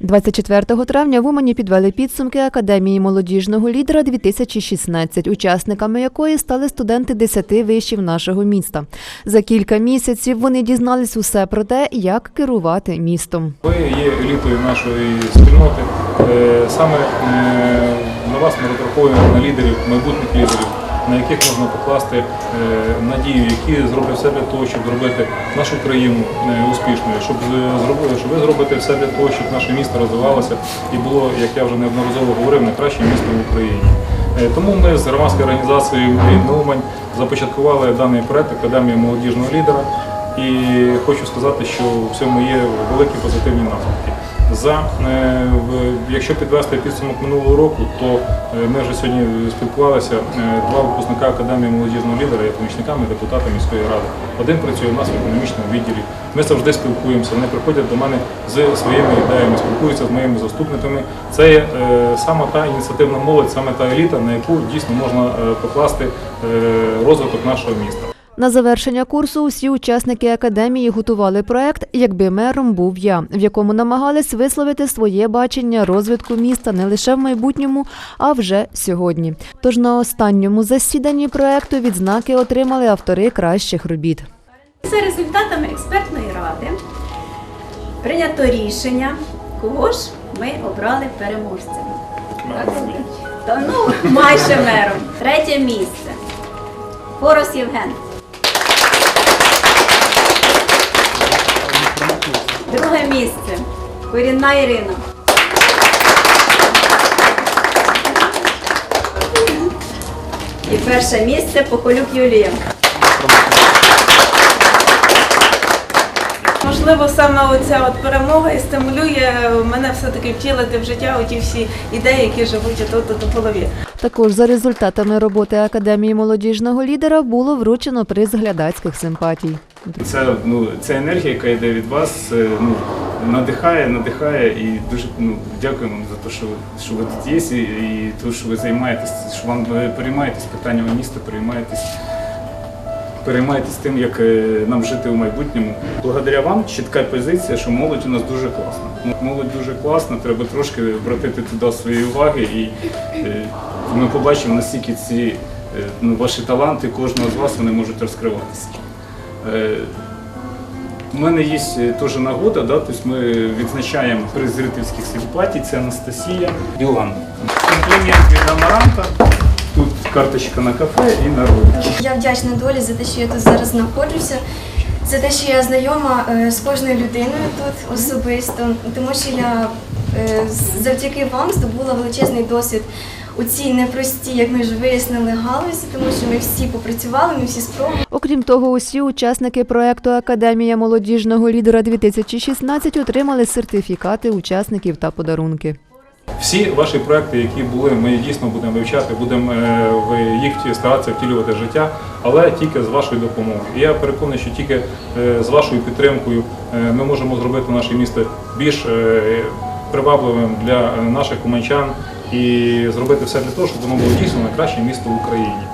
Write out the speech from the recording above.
24 травня в Умані підвели підсумки Академії молодіжного лідера 2016, учасниками якої стали студенти 10 вишів нашого міста. За кілька місяців вони дізнались усе про те, як керувати містом. Ви є елітою нашої спільноти. Е, Саме е, на вас ми розраховуємо на лідерів, майбутніх лідерів, на яких можна покласти е, надію, які зроблять все для того, щоб зробити нашу країну е, успішною, щоб щоб ви зробите все для того, щоб наше місто розвивалося і було, як я вже неодноразово говорив, найкращим містом в Україні. Е, Тому ми з громадською організацією «Україна Умань започаткували даний проект Академія молодіжного лідера. І хочу сказати, що в цьому є великі позитивні наслідки. За, е, якщо підвести підсумок минулого року, то е, ми вже сьогодні спілкувалися. е, Два випускника Академії молодіжного лідера є помічниками депутата міської ради. Один працює у нас в економічному відділі. Ми завжди спілкуємося. Вони приходять до мене з своїми ідеями, спілкуються з моїми заступниками. Це є саме та ініціативна молодь, саме та еліта, на яку дійсно можна покласти розвиток нашого міста. На завершення курсу усі учасники академії готували проект Якби мером був я, в якому намагались висловити своє бачення розвитку міста не лише в майбутньому, а вже сьогодні. Tож на останньому засіданні проекту відзнаки отримали автори кращих робіт. За результатами експертної ради прийнято рішення, кого ж ми обрали переможцем. Та, ну, майже мером. Третє місце. Хорос Євген. Друге місце. Корінна Ірина. І перше місце Поколюк Юлія. Можливо, саме оця от перемога і стимулює мене все-таки втілити в життя оті всі ідеї, які живуть тут у голові. Також за результатами роботи Академії молодіжного лідера було вручено приз глядацьких симпатій. Це ну ця енергія, яка йде від вас, ну надихає, надихає і дуже ну дякуємо вам за те, що ви що ви тут є, і, і те, що ви займаєтесь, що вам ви переймаєтесь питаннями міста, переймаєтесь. Переймаєтесь тим, як е, нам жити у майбутньому. Благодаря вам чітка позиція, що молодь у нас дуже класна. Молодь дуже класна, треба трошки обратити туди свої уваги, і е, ми побачимо, наскільки ці е, ну, ваші таланти, кожного з вас вони можуть розкриватися. У мене є е, теж нагода, да, тобто ми відзначаємо приз зрительських симпатій, це Анастасія Білан. Комплімент від Амаранта. Тут карточка на кафе і на ролик. Я вдячна долі за те, що я тут зараз знаходжуся, за те, що я знайома е, з кожною людиною тут особисто, тому що я е, завдяки вам здобула величезний досвід у цій непростій, як ми вже вияснили, галузі, тому що ми всі попрацювали, ми всі спробували. Окрім того, усі учасники проекту Академія молодіжного лідера 2016 отримали сертифікати учасників та подарунки. Всі ваші проекти, які були, ми дійсно будемо вивчати, будемо е, їх старатися втілювати в життя, але тільки з вашою допомогою. І я переконаний, що тільки е, з вашою підтримкою е, ми можемо зробити наше місто більш привабливим для наших уманчан і зробити все для того, щоб воно було дійсно найкраще місто в Україні.